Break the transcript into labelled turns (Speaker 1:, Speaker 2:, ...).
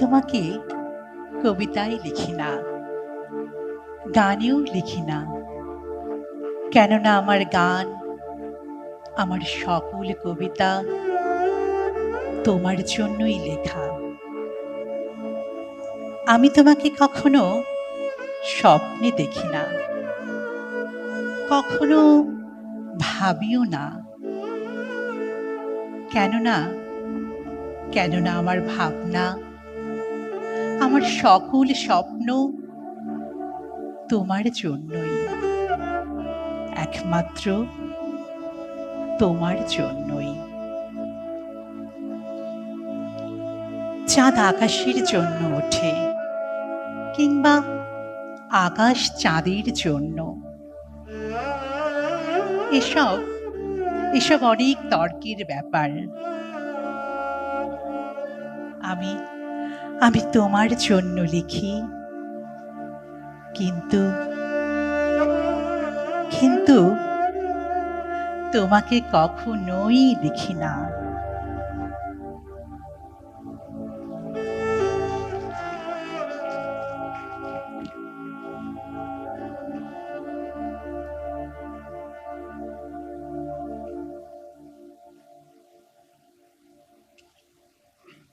Speaker 1: তোমাকে কবিতায় লিখি না, গানেও লিখি না। কেননা আমার গান, আমার সকল কবিতা তোমার জন্যই লেখা। আমি তোমাকে কখনো স্বপ্নে দেখি না, কখনো ভাবিও না। কেননা কেননা আমার ভাবনা আমার সকল স্বপ্ন তোমার জন্যই। একমাত্র তোমার জন্যই। চাঁদ আকাশের জন্য ওঠে কিংবা আকাশ চাঁদের জন্য। এসব এসব অনেক তর্কের ব্যাপার। আমি আমি তোমার জন্য লিখি। কিন্তু কিন্তু তোমাকে কখনোই লিখি না।